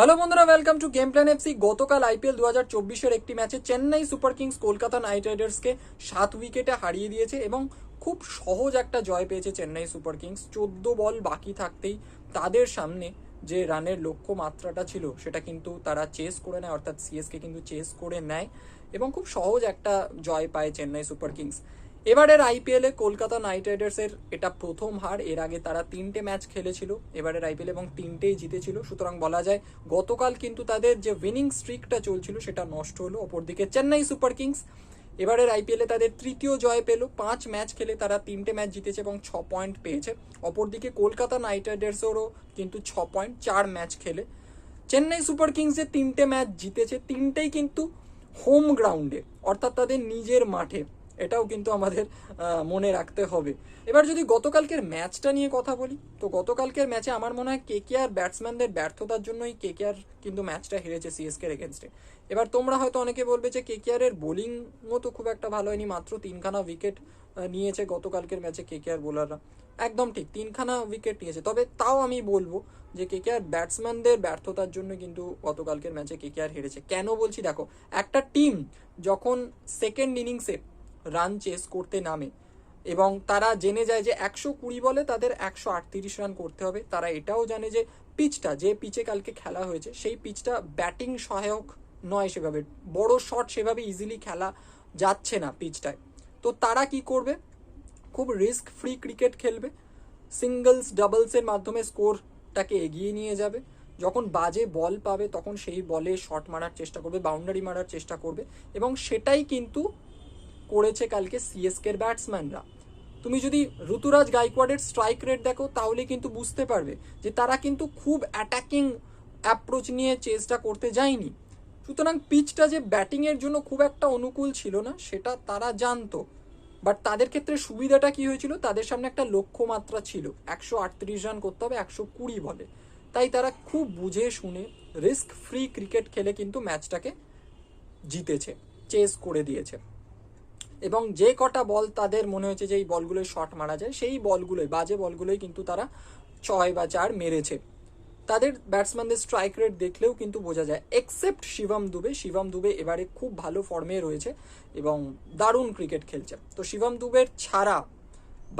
Hello বন্ধুরা welcome to game plan FC গতকাল IPL দু হাজার চব্বিশের একটি ম্যাচে Chennai Super Kings Kolkata Knight রাইডার্সকে সাত উইকেটে হারিয়ে দিয়েছে এবং খুব সহজ একটা জয় পেয়েছে চেন্নাই সুপার কিংস। চোদ্দ বল বাকি থাকতেই তাদের সামনে যে রানের লক্ষ্য মাত্রাটা ছিল, সেটা কিন্তু তারা চেস করে নেয়, অর্থাৎ সিএসকে কিন্তু চেস করে নেয় এবং খুব সহজ একটা জয় পায় চেন্নাই সুপার কিংস। এবারের আইপিএল কলকাতা নাইট রাইডার্সের এটা প্রথম হার, এর আগে তারা তিনটে ম্যাচ খেলেছিল, এবারের আইপিএল এবং তিনটেই জিতেছিল। সুতরাং বলা যায়, গতকাল কিন্তু তাদের যে উইনিং স্ট্রিকটা চলছিল সেটা নষ্ট হলো। অপরদিকে চেন্নাই সুপার কিংস, এবারের আইপিএলে তাদের তৃতীয় জয় পেল। পাঁচ ম্যাচ খেলে তারা তিনটে ম্যাচ জিতেছে এবং ছ পয়েন্ট পেয়েছে। অপরদিকে কলকাতা নাইট রাইডার্সেরও কিন্তু ছ পয়েন্ট, চার ম্যাচ খেলে। চেন্নাই সুপার কিংস তিনটে ম্যাচ জিতেছে, তিনটেই কিন্তু হোম গ্রাউন্ডে অর্থাৎ তাদের নিজের মাঠে। এটাও কিন্তু আমাদের মনে রাখতে হবে। এবার যদি গতকালকের ম্যাচটা নিয়ে কথা বলি, তো গতকালকের ম্যাচে আমার মনে হয় কেকেআর ব্যাটসম্যানদের ব্যর্থতার জন্যই কেকেআর কিন্তু ম্যাচটা হেরেছে সিএসকে এগেনস্টে এবার তোমরা হয়তো অনেকে বলবে যে কেকেআর এর বোলিংও তো খুব একটা ভালো হয়নি, মাত্র তিনখানা উইকেট নিয়েছে গতকালকের ম্যাচে কেকেআর বোলাররা একদম ঠিক, তিনখানা উইকেট নিয়েছে। তবে তাও আমি বলব যে কেকেআর ব্যাটসম্যানদের ব্যর্থতার জন্য কিন্তু গতকালকের ম্যাচে কেকেআর হেরেছে। কেন বলছি? দেখো, একটা টিম যখন সেকেন্ড ইনিংসে রান চেস করতে নামে এবং তারা জেনে যায় যে একশো কুড়ি বলে তাদের একশো আটত্রিশ রান করতে হবে। তারা এটাও জানে যে পিচটা যে পিচে কালকে খেলা হয়েছে, সেই পিচটা ব্যাটিং সহায়ক নয় সেভাবে, বড় শট সেভাবে ইজিলি খেলা যাচ্ছে না পিচটায় তো তারা কি করবে? খুব রিস্ক ফ্রি ক্রিকেট খেলবে সিঙ্গলস ডাবলসের মাধ্যমে স্কোরটাকে এগিয়ে নিয়ে যাবে। যখন বাজে বল পাবে, তখন সেই বলে শট মারার চেষ্টা করবে বাউন্ডারি মারার চেষ্টা করবে এবং সেটাই কিন্তু করেছে কালকে সিএসকের ব্যাটসম্যানরা তুমি যদি ঋতুরাজ গাইকোয়াডের স্ট্রাইক রেট দেখো, তাহলে কিন্তু বুঝতে পারবে যে তারা কিন্তু খুব অ্যাটাকিং অ্যাপ্রোচ নিয়ে চেষ্টা করতে যায়নি। সুতরাং পিচটা যে ব্যাটিংয়ের জন্য খুব একটা অনুকূল ছিল না, সেটা তারা জানতো। বাট তাদের ক্ষেত্রে সুবিধাটা কি হয়েছিল? তাদের সামনে একটা লক্ষ্যমাত্রা ছিল। একশো আটত্রিশ রান করতে হবে, একশো কুড়ি বলে। তাই তারা খুব বুঝে শুনে রিস্ক ফ্রি ক্রিকেট খেলে কিন্তু ম্যাচটাকে জিতেছে চেস করে দিয়েছে। এবং যে কটা বল তাদের মনে হয়েছে যে এই বলগুলোই শট মারা যায়, সেই বলগুলোই, বাজে বলগুলোই কিন্তু তারা ছয় বা চার মেরেছে। তাদের ব্যাটসম্যানদের স্ট্রাইক রেট দেখলেও কিন্তু বোঝা যায় এক্সেপ্ট শিবম দুবে। শিবম দুবে এবারে খুব ভালো ফর্মে রয়েছে এবং দারুণ ক্রিকেট খেলছে। তো শিবম দুবের ছাড়া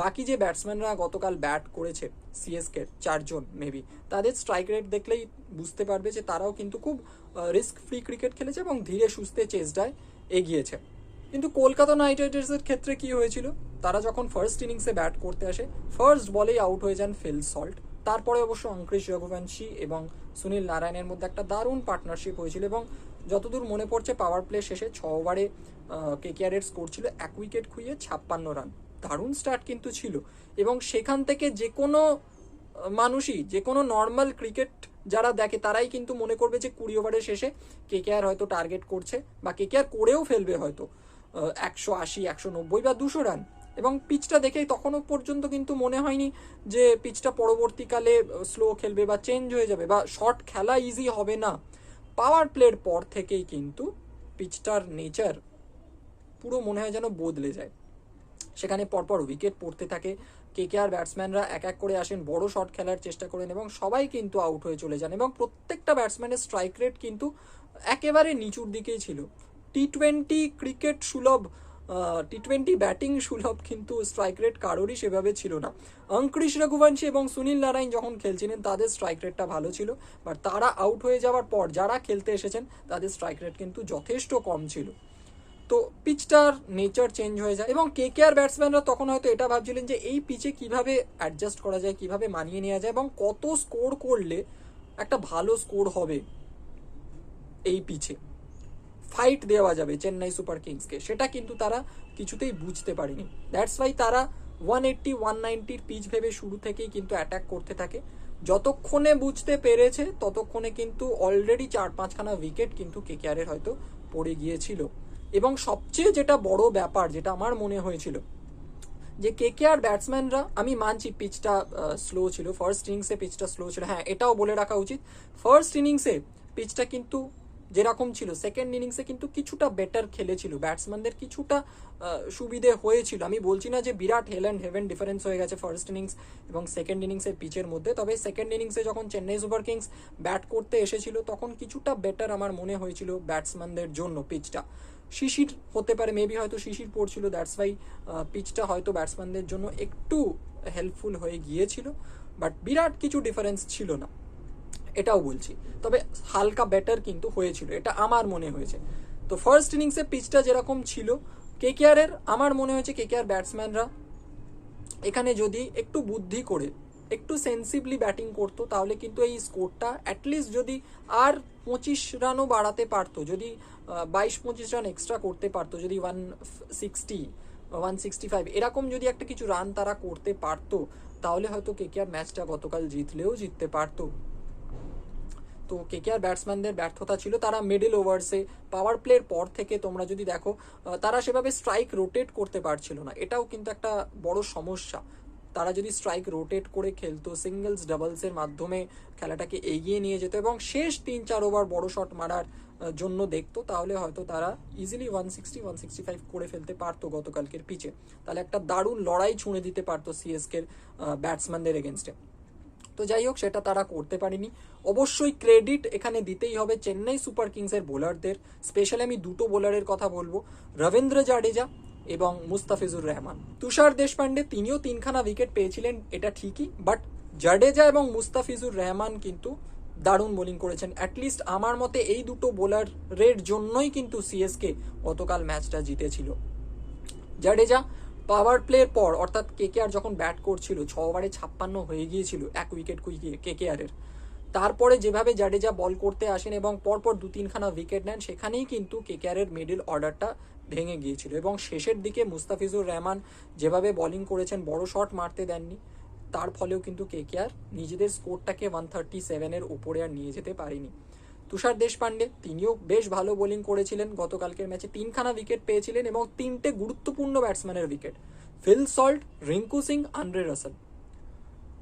বাকি যে ব্যাটসম্যানরা গতকাল ব্যাট করেছে সিএসকে চারজন মেবি তাদের স্ট্রাইক রেট দেখলেই বুঝতে পারবে যে তারাও কিন্তু খুব রিস্ক ফ্রি ক্রিকেট খেলেছে এবং ধীরে সুস্থে চেষ্টায় এগিয়েছে। কিন্তু কলকাতা নাইট রাইডার্সের ক্ষেত্রে কি হয়েছিল? তারা যখন ফার্স্ট ইনিংসে ব্যাট করতে আসে ফার্স্ট বলেই আউট হয়ে যান ফিল সল্ট তারপরে অবশ্য অঙ্কৃশ রঘুবংশী এবং সুনীল নারায়ণের মধ্যে একটা দারুণ পার্টনারশিপ হয়েছিল এবং যতদূর মনে পড়ছে পাওয়ার প্লে শেষে ছ ওভারে কেকেআরের স্কোর ছিল এক উইকেট খুইয়ে ছাপ্পান্ন রান দারুণ স্টার্ট কিন্তু ছিল এবং সেখান থেকে যে কোনো মানুষই, যে কোনো নর্মাল ক্রিকেট যারা দেখে, তারাই কিন্তু মনে করবে যে কুড়ি ওভারের শেষে কেকেআর হয়তো টার্গেট করছে বা কেকেআর করেও ফেলবে হয়তো। একশো আশি, একশো নব্বই বা দুশো রান। এবং পিচটা দেখে তখনও পর্যন্ত কিন্তু মনে হয়নি যে পিচটা পরবর্তীকালে স্লো খেলবে বা চেঞ্জ হয়ে যাবে বা শর্ট খেলা ইজি হবে না। পাওয়ার প্লের পর থেকেই কিন্তু পিচটার নেচার পুরো মনে হয় যেন বদলে যায়। সেখানে পরপর উইকেট পড়তে থাকে। কেকেআর ব্যাটসম্যানরা এক এক করে আসেন, বড় শট খেলার চেষ্টা করেন এবং সবাই কিন্তু আউট হয়ে চলে যান। এবং প্রত্যেকটা ব্যাটসম্যানের স্ট্রাইক রেট কিন্তু একেবারে নিচুর দিকেই ছিল। টি টোয়েন্টি ক্রিকেট সুলভ টি টোয়েন্টি ব্যাটিং সুলভ, কিন্তু স্ট্রাইক রেট কারোরই সেভাবে ছিল না। অঙ্কৃশ রঘুবংশী এবং সুনীল নারায়ণ যখন খেলছিলেন, তাদের স্ট্রাইক রেটটা ভালো ছিল। বাট তারা আউট হয়ে যাওয়ার পর যারা খেলতে এসেছেন, তাদের স্ট্রাইক রেট কিন্তু যথেষ্ট কম ছিল। তো পিচটার নেচার চেঞ্জ হয়ে যায় এবং কে কে আর ব্যাটসম্যানরা তখন হয়তো এটা ভাবছিলেন যে এই পিচে কীভাবে অ্যাডজাস্ট করা যায়, কীভাবে মানিয়ে নেওয়া যায় এবং কত স্কোর করলে একটা ভালো স্কোর হবে এই পিচে ফাইট দেওয়া যাবে চেন্নাই সুপার কিংসকে। সেটা কিন্তু তারা কিছুতেই বুঝতে পারেনি। দ্যাটস ওয়াই তারা ওয়ান এইট্টি ওয়ান নাইনটির পিচ ভেবে শুরু থেকেই কিন্তু অ্যাটাক করতে থাকে। যতক্ষণে বুঝতে পেরেছে, ততক্ষণে কিন্তু অলরেডি চার পাঁচখানা উইকেট কিন্তু কেকেআরের হয়তো পড়ে গিয়েছিল। এবং সবচেয়ে যেটা বড় ব্যাপার, যেটা আমার মনে হয়েছিল, যে কে কে আর ব্যাটসম্যানরা আমি মানছি পিচটা স্লো ছিল। ফার্স্ট ইনিংসে পিচটা স্লো ছিল। হ্যাঁ এটাও বলে রাখা উচিত। ফার্স্ট ইনিংসে পিচটা কিন্তু যেরকম ছিল। সেকেন্ড ইনিংসে কিন্তু কিছুটা বেটার খেলেছিল। ব্যাটসম্যানদের কিছুটা সুবিধে হয়েছিল। আমি বলছি না যে বিরাট হেল অ্যান্ড হেভেন ডিফারেন্স হয়ে গেছে ফার্স্ট ইনিংস এবং সেকেন্ড ইনিংসের পিচের মধ্যে। তবে সেকেন্ড ইনিংসে যখন চেন্নাই সুপার কিংস ব্যাট করতে এসেছিল, তখন কিছুটা বেটার আমার মনে হয়েছিল ব্যাটসম্যানদের জন্য পিচটা শিশির হতে পারে মেবি হয়তো শিশির পড়ছিল দ্যাটস ওয়াই পিচটা হয়তো ব্যাটসম্যানদের জন্য একটু হেল্পফুল হয়ে গিয়েছিল। বাট বিরাট কিছু ডিফারেন্স ছিল না। এটাও বলছি। তবে হালকা ব্যাটার কিন্তু হয়েছিল, এটা আমার মনে হয়েছে। তো ফার্স্ট ইনিংসে পিচটা যেরকম ছিল কেকেআরের আমার মনে হয়েছে কেকেআর ব্যাটসম্যানরা এখানে যদি একটু বুদ্ধি করে, একটু সেন্সিভলি ব্যাটিং করতো, তাহলে কিন্তু এই স্কোরটা অ্যাটলিস্ট যদি আর পঁচিশ রানও বাড়াতে পারতো, যদি বাইশ পঁচিশ রান এক্সট্রা করতে পারতো, যদি one sixty one sixty five এরকম যদি একটা কিছু রান তারা করতে পারতো, তাহলে হয়তো কে কেকেআর ম্যাচটা গতকাল জিতলেও জিততে পারতো। তো কেকেআর ব্যাটসম্যানদের ব্যর্থতা ছিল, তারা মিডল ওভার্সে পাওয়ার প্লের পর থেকে তোমরা যদি দেখো তারা সেভাবে স্ট্রাইক রোটেট করতে পারছিল না। এটাও কিন্তু একটা বড় সমস্যা। তারা যদি স্ট্রাইক রোটেট করে খেলতো সিঙ্গলস ডাবলসের মাধ্যমে খেলাটাকে এগিয়ে নিয়ে যেত এবং শেষ তিন চার ওভার বড় শট মারার জন্য দেখতো, তাহলে হয়তো তারা easily one sixty one sixty five করে ফেলতে পারতো গতকালকের পিচে তাহলে একটা দারুণ লড়াই ছুঁড়ে দিতে পারতো সিএসকের ব্যাটসম্যানদের এগেনস্টে তো যাই হোক, সেটা তারা করতে পারেনি। অবশ্যই ক্রেডিট এখানে দিতেই হবে চেন্নাই সুপার কিংসের বোলারদের স্পেশালি আমি দুটো বোলারের কথা বলব, রবীন্দ্র জাডেজা এবং মুস্তাফিজুর রহমান। তুষার দেশপান্ডে তিনিও তিনখানা উইকেট পেয়েছিলেন, এটা ঠিকই বাট জাডেজা এবং মুস্তাফিজুর রহমান কিন্তু দারুণ বোলিং করেছেন। অ্যাটলিস্ট আমার মতে এই দুটো বোলারের জন্যই কিন্তু সিএসকে গতকাল ম্যাচটা জিতেছিল। জাডেজা পাওয়ার প্লের পর, অর্থাৎ কেকেআর যখন ব্যাট করছিল, ছ ওভারে ছাপ্পান্ন হয়ে গিয়েছিল এক উইকেট কুইকিয়ে কেকেআরের তারপরে যেভাবে জাডেজা বল করতে আসেন এবং পরপর দু তিনখানা উইকেট নেন, সেখানেই কিন্তু কেকেআরের মিডল অর্ডারটা ভেঙে গিয়েছিল এবং শেষের দিকে মুস্তাফিজুর রহমান যেভাবে বোলিং করেছেন, বড় শট মারতে দেননি। তার ফলেও কিন্তু কেকেআর নিজেদের স্কোরটাকে ওয়ান থার্টি সেভেনের উপরে আর নিয়ে যেতে পারেনি। তুষার দেশপান্ডে তিনিও বেশ ভালো বোলিং করেছিলেন। গতকালকের ম্যাচে তিনখানা উইকেট পেয়েছিলেন এবং তিনটে গুরুত্বপূর্ণ ব্যাটসম্যানের wicket. Phil Salt, Rinku Singh Andre Russell.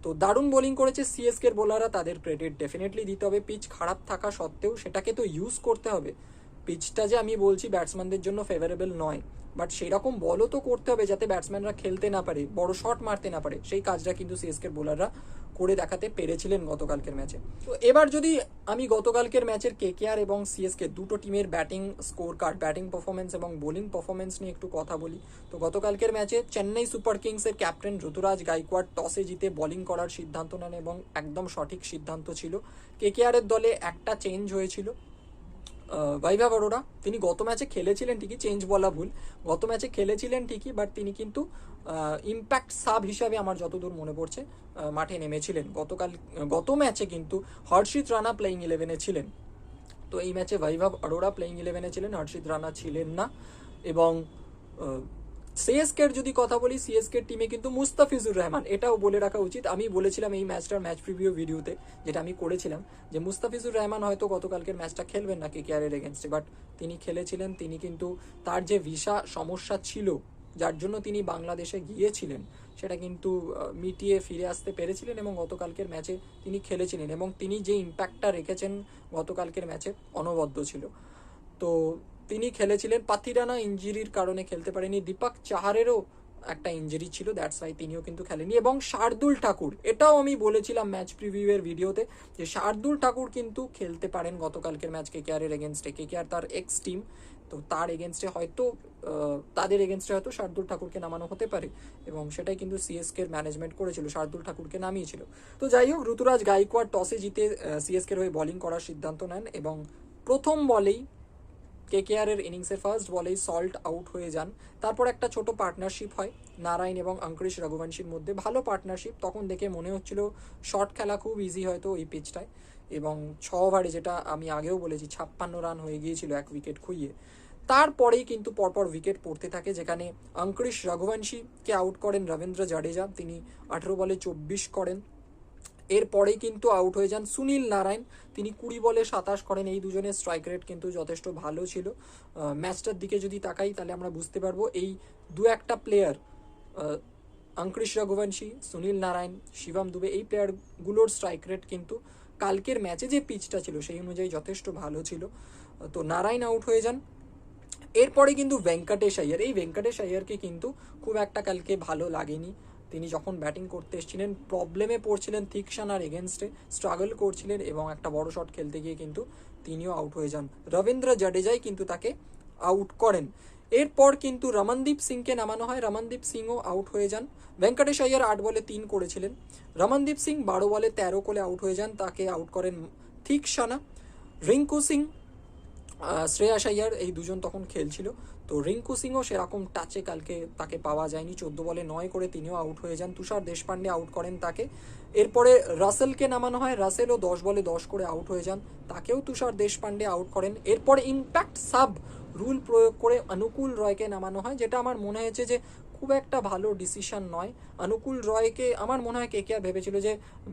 তো দারুণ বোলিং করেছে সিএসকের বোলাররা। তাদের ক্রেডিট ডেফিনেটলি দিতে হবে। পিচ খারাপ থাকা সত্ত্বেও সেটাকে তো ইউজ করতে হবে। পিচটা যে আমি বলছি ব্যাটসম্যানদের জন্য ফেভারেবল নয়। বাট সেরকম বলও তো করতে হবে যাতে ব্যাটসম্যানরা খেলতে না পারে, বড় শট মারতে না পারে। সেই কাজটা কিন্তু সিএসকের বোলাররা করে দেখাতে পেরেছিলেন গতকালকের ম্যাচে তো এবার যদি আমি গতকালকের ম্যাচের কেকেআর এবং সিএসকে দুটো টিমের batting score card batting performance এবং বোলিং পারফরমেন্স নিয়ে একটু কথা বলি, তো গতকালকের ম্যাচে চেন্নাই সুপার কিংসের ক্যাপ্টেন ঋতুরাজ গাইকোয়াড় টসে জিতে বোলিং করার সিদ্ধান্ত নেন এবং একদম সঠিক সিদ্ধান্ত ছিল। কেকেআরের দলে একটা চেঞ্জ হয়েছিল। আহ, বড়োরা তিনি গত ম্যাচে খেলেছিলেন ঠিকই চেঞ্জ বলা ভুল। গত ম্যাচে খেলেছিলেন ঠিকই বাট তিনি কিন্তু ইম্প্যাক্ট সাব হিসাবে আমার যতদূর মনে পড়ছে মাঠে নেমেছিলেন। গতকাল গত ম্যাচে কিন্তু হর্ষিত রানা প্লেইং ইলেভেনে ছিলেন। তো এই ম্যাচে ভাইভাব অরোরা প্লেইং ইলেভেনে ছিলেন হর্ষিত রানা ছিলেন না। এবং সিএসকের যদি কথা বলি সিএসকের টিমে কিন্তু মুস্তাফিজুর রহমান। এটাও বলে রাখা উচিত। আমি বলেছিলাম এই ম্যাচটার ম্যাচ প্রিভিউ ভিডিওতে যেটা আমি করেছিলাম, যে মুস্তাফিজুর রহমান হয়তো গতকালকের ম্যাচটা খেলবেন না কেকেআরের এগেনস্টে বাট তিনি খেলেছিলেন, তিনি কিন্তু তার যে ভিসা সমস্যা ছিল, যার জন্য তিনি বাংলাদেশে গিয়েছিলেন, সেটা কিন্তু মিটিয়ে ফিরে আসতে পেরেছিলেন এবং গতকালকের ম্যাচে তিনি খেলেছিলেন এবং তিনি যে ইম্প্যাক্টটা রেখেছেন গতকালকের ম্যাচে অনবদ্য ছিল। তো তিনি খেলেছিলেন পাথিরানা ইঞ্জুরির কারণে খেলতে পারেনি। দীপক চাহারেরও একটা ইঞ্জুরি ছিল দ্যাটস ওয়াই তিনিও কিন্তু খেলেনি এবং শার্দুল ঠাকুর, এটাও আমি বলেছিলাম ম্যাচ প্রিভিউ এর ভিডিওতে যে শার্দুল ঠাকুর কিন্তু খেলতে পারেন গতকালকের ম্যাচ কেকেআর এর এগেনস্টে কেকেআর তার এক্স টিম তো তার এগেনস্টে হয়তো তাদের এগেনস্টে হয়তো শার্দুল ঠাকুরকে নামানো হতে পারে এবং সেটাই কিন্তু সিএসকে এর ম্যানেজমেন্ট করেছিল, শার্দুল ঠাকুরকে নামিয়েছিল। তো যাই হোক, ঋতুরাজ গাইকোয়াড় টসে জিতে সিএসকে হয়ে বোলিং করার সিদ্ধান্ত নেন এবং প্রথম বলেই কেকেআর এর ইনিংসের ফার্স্ট বলেই সল্ট আউট হয়ে যান। তারপর একটা ছোট পার্টনারশিপ হয় নারায়ণ এবং অঙ্কুরিশ রঘুবংশীর মধ্যে। ভালো পার্টনারশিপ, তখন দেখে মনে হচ্ছিল শর্ট খেলা খুব ইজি হয়তো এই পিচটায় এবং ছ ওভারে যেটা আমি আগেও বলেছি, ছাপ্পান্ন রান হয়ে গিয়েছিল এক উইকেট খুইয়ে। তারপরেই কিন্তু পরপর উইকেট পড়তে থাকে, যেখানে অঙ্কুরিশ রঘুবংশীকে আউট করেন রবীন্দ্র জাডেজা। তিনি আঠেরো বলে চব্বিশ করেন। এরপরেই কিন্তু আউট হয়ে যান সুনীল নারায়ণ। তিনি কুড়ি বলে সাতাশ করেন, এই দুজনের স্ট্রাইক রেট কিন্তু যথেষ্ট ভালো ছিল। ম্যাচটার দিকে যদি তাকাই তাহলে আমরা বুঝতে পারব এই দু একটা প্লেয়ার অঙ্কুরিশ রঘুবংশী, সুনীল নারায়ণ, শিবম দুবে, এই প্লেয়ারগুলোর স্ট্রাইক রেট কিন্তু কালকের ম্যাচে যে পিচটা ছিল সেই অনুযায়ী যথেষ্ট ভালো ছিল। তো নারায়ণ আউট হয়ে যান। এরপরে কিন্তু ভেঙ্কটেশ আইয়ার, এই ভেঙ্কটেশ আইয়ারকে কিন্তু খুব একটা কালকে ভালো লাগেনি। তিনি যখন ব্যাটিং করতে এসেছিলেন, প্রবলেমে পড়ছিলেন থিকশানার এগেনস্টে স্ট্রাগল করছিলেন এবং একটা বড় শট খেলতে গিয়ে কিন্তু তিনিও আউট হয়ে যান। রবীন্দ্র জাডেজাই কিন্তু তাকে আউট করেন। এরপর কিন্তু রমনদীপ সিংকে নামানো হয়। রমনদীপ সিংও আউট হয়ে যান। ভেঙ্কটেশ আইয়ার আট বলে তিন করেছিলেন। রমনদীপ সিং বারো বলে তেরো কোলে আউট হয়ে যান। তাকে আউট করেন থিকশানা রিঙ্কু সিং শ্রেয়াস আয়ার এই দুজন তখন খেলছিল। তো রিঙ্কু সিংও সেরকম টাচে কালকে তাকে পাওয়া যায়নি। চোদ্দ বলে নয় করে তিনিও আউট হয়ে যান। তুষার দেশপান্ডে আউট করেন তাকে। এরপরে রাসেলকে নামানো হয়। রাসেলও দশ বলে দশ করে আউট হয়ে যান। তাকেও তুষার দেশপান্ডে আউট করেন। এরপরে ইম্প্যাক্ট সাব রুল প্রয়োগ করে অনুকূল রয়কে নামানো হয়। যেটা আমার মনে হয়েছে যে খুব একটা ভালো ডিসিশন নয়। অনুকূল রয়কে আমার মনে হয় কে কে আর ভেবেছিল যে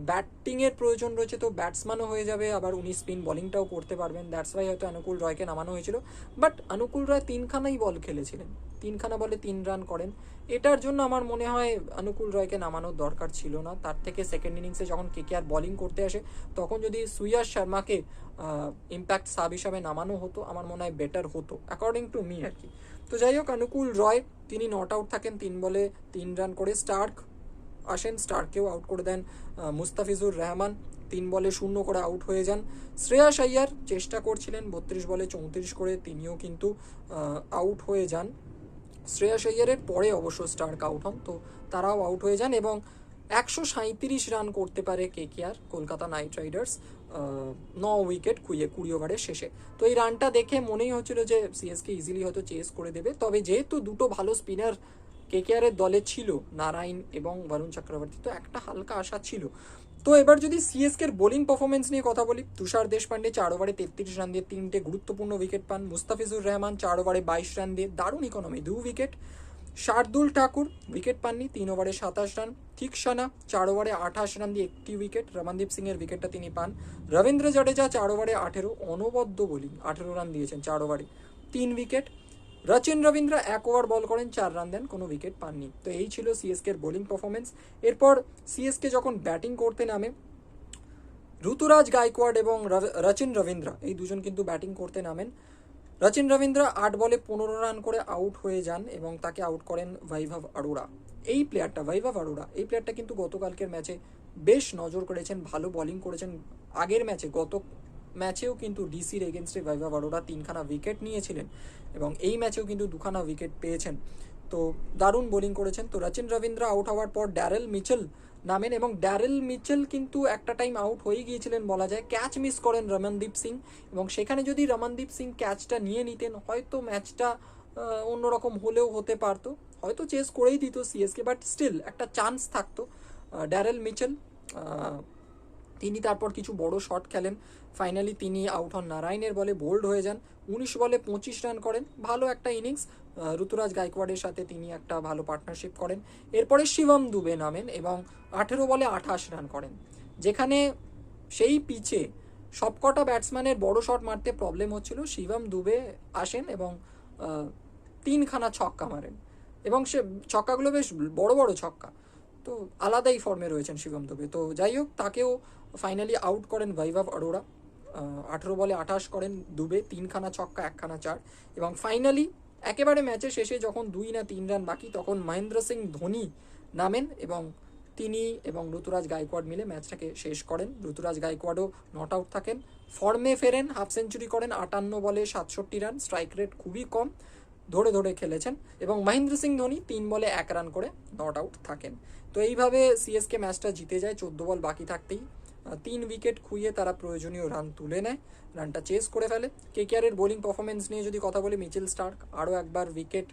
ব্যাটিংয়ের প্রয়োজন রয়েছে তো ব্যাটসম্যানও হয়ে যাবে, আবার উনি স্পিন বোলিংটাও করতে পারবেন। দ্যাটস ওয়াই হয়তো অনুকূল রয়কে নামানো হয়েছিল। বাট অনুকূল রয় তিনখানাই বল খেলেছিলেন। তিনখানা বলে তিন রান করেন। এটার জন্য আমার মনে হয় অনুকূল রয়কে নামানোর দরকার ছিল না। তার থেকে সেকেন্ড ইনিংসে যখন কে কে আর বোলিং করতে আসে, তখন যদি সুয়াস শর্মাকে ইম্প্যাক্ট সাব হিসাবে নামানো হতো, আমার মনে হয় বেটার হতো অ্যাকর্ডিং টু মি আর কি। তো যাই হোক অনুকূল রয়, তিনি নট আউট থাকেন, তিন বলে তিন রান করে স্টার্ক আসেন স্টারকেও আউট করে দেন মুস্তাফিজুর রহমান, তিন বলে শূন্য করে আউট হয়ে যান। শ্রেয়াস আইয়ার চেষ্টা করছিলেন, বত্রিশ বলে চৌত্রিশ করে তিনিও কিন্তু আউট হয়ে যান। শ্রেয়াস আইয়ারের পরে অবশ্য স্টার্ক আউট হন, তো তারাও আউট হয়ে যান এবং একশো সাঁত্রিশ রান করতে পারে কে কে আর কলকাতা নাইট রাইডার্স ন উইকেট কুড়িয়ে, কুড়ি ওভারের শেষে। তো এই রানটা দেখে মনেই হচ্ছিল যে সিএসকে ইজিলি হয়তো চেস করে দেবে। তবে যেহেতু দুটো ভালো স্পিনার কেকেআরের দলে ছিল, নারায়ণ এবং বরুণ চক্রবর্তী তো একটা হালকা আশা ছিল। তো এবার যদি সিএসকের বোলিং পারফরমেন্স নিয়ে কথা বলি, তুষার দেশপান্ডে চার ওভারে তেত্রিশ রান দিয়ে তিনটে গুরুত্বপূর্ণ উইকেট পান। মুস্তাফিজুর রহমান চার ওভারে বাইশ রান দিয়ে দারুণ ইকোনমি দু উইকেট শার্দুল ঠাকুর উইকেট পাননি, তিন ওভারে সাতাশ রান থিকসানা চার ওভারে আঠাশ রান দিয়ে একটি উইকেট রমনদীপ সিং এর উইকেটটা তিনি পান। রবীন্দ্র জাডেজা চার ওভারে আঠেরো, অনবদ্য বোলিং আঠেরো রান দিয়েছেন চার ওভারে তিন উইকেট রচিন রবীন্দ্র এক ওভার বল করেন, চার রান দেন, কোনো উইকেট পাননি। তো এই ছিল সিএসকে এর বোলিং পারফরমেন্স এরপর সিএসকে যখন ব্যাটিং করতে নামে, ঋতুরাজ গায়কোয়াড এবং রচিন রবীন্দ্র, এই দুজন কিন্তু ব্যাটিং করতে নামেন। রচিন রবীন্দ্র আট বলে পনেরো রান করে আউট হয়ে যান এবং তাকে আউট করেন বৈভব অরোরা এই প্লেয়ারটা বৈভব অরোরা এই প্লেয়ারটা কিন্তু গতকালকের ম্যাচে বেশ নজর করেছেন, ভালো বোলিং করেছেন। আগের ম্যাচে, গত ম্যাচেও কিন্তু ডিসির এগেনস্টে বৈভব অরোরা তিনখানা উইকেট নিয়েছিলেন এবং এই ম্যাচেও কিন্তু দুখানা উইকেট পেয়েছেন। তো দারুণ বোলিং করেছেন। তো রচিন রবীন্দ্র আউট হওয়ার পর ড্যারেল মিচেল নামেন এবং ড্যারেল মিচেল কিন্তু একটা টাইম আউট হয়ে গিয়েছিলেন বলা যায়। ক্যাচ মিস করেন রমনদীপ সিং এবং সেখানে যদি রমনদীপ সিং ক্যাচটা নিয়ে নিতেন, হয়তো ম্যাচটা অন্যরকম হলেও হতে পারতো। হয়তো চেস করেই দিত সিএসকে বাট স্টিল একটা চান্স থাকতো ড্যারেল মিচেল। তিনি তারপর কিছু বড় শট খেলেন। ফাইনালি তিনি আউট হন। নারায়ণের বলে বোল্ড হয়ে যান। উনিশ বলে পঁচিশ রান করেন। ভালো একটা ইনিংস ঋতুরাজ গায়কোয়াড়ের সাথে তিনি একটা ভালো পার্টনারশিপ করেন। এরপরে শিবম দুবে নামেন এবং আঠেরো বলে আঠাশ রান করেন। যেখানে সেই পিচে সবকটা ব্যাটসম্যানের বড় শট মারতে প্রবলেম হচ্ছিল। শিবম দুবে আসেন এবং তিনখানা ছক্কা মারেন। এবং সে ছক্কাগুলো বেশ বড় বড় ছক্কা। তো আলাদাই ফর্মে রয়েছেন শিবম দুবে। তো যাই হোক, তাকেও ফাইনালি আউট করেন বৈভব অরোরা। আঠেরো বলে আঠাশ করেন দুবে। তিনখানা ছক্কা, একখানা চার। এবং ফাইনালি একেবারে ম্যাচের শেষে যখন দুই না তিন রান বাকি, তখন মহেন্দ্র সিং ধোনি নামেন এবং তিনি এবং ঋতুরাজ গায়কোয়াড় মিলে ম্যাচটাকে শেষ করেন। ঋতুরাজ গায়কোয়াড়ও নট আউট থাকেন। ফর্মে ফেরেন, হাফ সেঞ্চুরি করেন, আটান্ন বলে সাতষট্টি রান স্ট্রাইক রেট খুবই কম, ধরে ধরে খেলেছেন এবং মহেন্দ্র সিং ধোনি তিন বলে এক রান করে নট আউট থাকেন। তো এইভাবে সিএসকে ম্যাচটা জিতে যায়, চোদ্দ বল বাকি থাকতেই। তিন উইকেট খুইয়ে তারা প্রয়োজনীয় রান তুলে নেয়। রানটা চেস করে ফেলে। কেকেআরের বোলিং পারফরমেন্স নিয়ে যদি কথা বলি মিচেল স্টার্ক আরও একবার উইকেট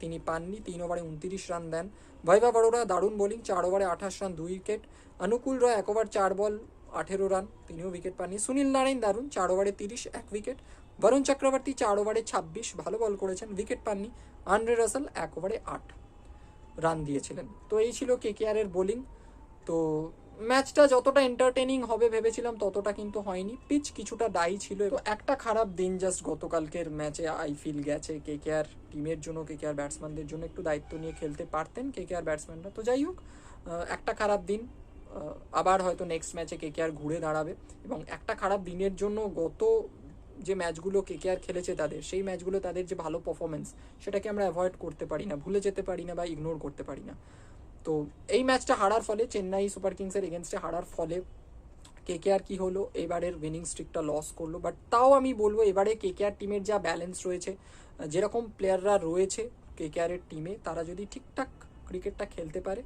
তিনি পাননি। তিন ওভারে উনতিরিশ রান দেন। বৈভব বড়োরা দারুণ বোলিং চার ওভারে আঠাশ রান দুই উইকেট অনুকূল রয় এক ওভার চার বল আঠেরো রান তিনিও উইকেট পাননি। সুনীল নারায়ণ দারুণ, চার ওভারে তিরিশ, এক উইকেট বরুণ চক্রবর্তী চার ওভারে ছাব্বিশ, ভালো বল করেছেন উইকেট পাননি। আন্ড্রে রাসেল এক ওভারে আট রান দিয়েছিলেন। তো এই ছিল কেকেআর এর বোলিং তো ম্যাচটা যতটা এন্টারটেনিং হবে ভেবেছিলাম, ততটা কিন্তু হয়নি। পিচ কিছুটা দায়ী ছিল তো একটা খারাপ দিন জাস্ট গতকালকের ম্যাচে আই ফিল গেছে। কে কে আর টিমের জন্য কে কে আর ব্যাটসম্যানদের জন্য একটু দায়িত্ব নিয়ে খেলতে পারতেন কে কে আর ব্যাটসম্যানরা তো যাই হোক একটা খারাপ দিন আবার হয়তো নেক্সট ম্যাচে কে কে আর ঘুরে দাঁড়াবে এবং একটা খারাপ দিনের জন্য গত যে ম্যাচগুলো কে কে আর খেলেছে তাদের, সেই ম্যাচগুলো তাদের যে ভালো পারফরমেন্স সেটাকে আমরা অ্যাভয়েড করতে পারি না, ভুলে যেতে পারি না বা ইগনোর করতে পারি না। তো এই ম্যাচটা হারার ফলে, চেন্নাই সুপার কিংসের এগেনস্টে হারার ফলে কে কে কেকেআর কি হলো? এবারের উইনিং স্ট্রিকটা লস করল। বাট তাও আমি বলব, এবারে কে কে কেকেআর টিমের যা ব্যালেন্স রয়েছে, যেরকম প্লেয়াররা রয়েছে কেকেআরের টিমে তারা যদি ঠিকঠাক ক্রিকেটটা খেলতে পারে,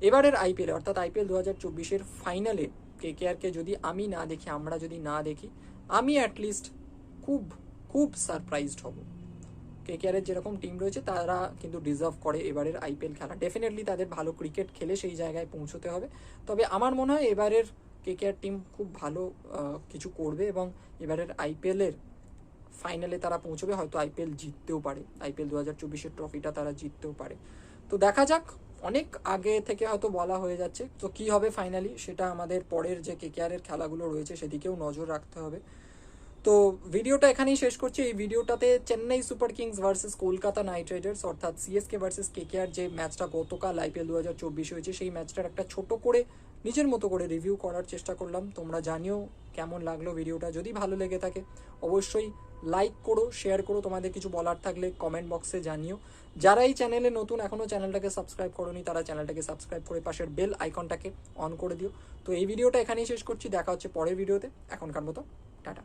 এবারের আইপিএল অর্থাৎ আইপিএল দু হাজার চব্বিশের ফাইনালে কেকেআরকে যদি আমি না দেখি, আমরা যদি না দেখি, আমি অ্যাটলিস্ট খুব খুব সারপ্রাইজড হব। কেকেআরের যেরকম টিম রয়েছে, তারা কিন্তু ডিজার্ভ করে এবারের আইপিএল খেলা। ডেফিনেটলি তাদের ভালো ক্রিকেট খেলে সেই জায়গায় পৌঁছতে হবে। তবে আমার মনে হয় এবারের কেকেআর টিম খুব ভালো কিছু করবে এবং এবারের আইপিএলের ফাইনালে তারা পৌঁছবে, হয়তো আইপিএল জিততেও পারে। আইপিএল দু হাজার চব্বিশের ট্রফিটা তারা জিততেও পারে। তো দেখা যাক, অনেক আগে থেকে হয়তো বলা হয়ে যাচ্ছে। তো কি হবে ফাইনালি সেটা আমাদের পরের যে কেকেআরের খেলাগুলো রয়েছে, সেদিকেও নজর রাখতে হবে। তো ভিডিওটা এখানেই শেষ করছি। এই ভিডিওটাতে Chennai Super Kings versus Kolkata Knight Riders অর্থাৎ সিএসকে ভার্সেস কেকেআর যে ম্যাচটা গতকাল আইপিএল দু হাজার চব্বিশ হয়েছে, সেই ম্যাচটার একটা ছোট করে, নিজের মতো করে রিভিউ করার চেষ্টা করলাম। তোমরা জানিও কেমন লাগল ভিডিওটা, যদি ভালো লেগে থাকে অবশ্যই লাইক করো শেয়ার করো, তোমাদের কিছু বলার থাকলে কমেন্ট বক্সে জানিও। যারা এই চ্যানেলে নতুন এখনও চ্যানেলটাকে সাবস্ক্রাইব করোনি, তারা চ্যানেলটাকে সাবস্ক্রাইব করে পাশের বেল আইকনটাকে অন করে দিও। তো এই ভিডিওটা এখানেই শেষ করছি, দেখা হচ্ছে পরের ভিডিওতে। এখনকার মতো, টাটা।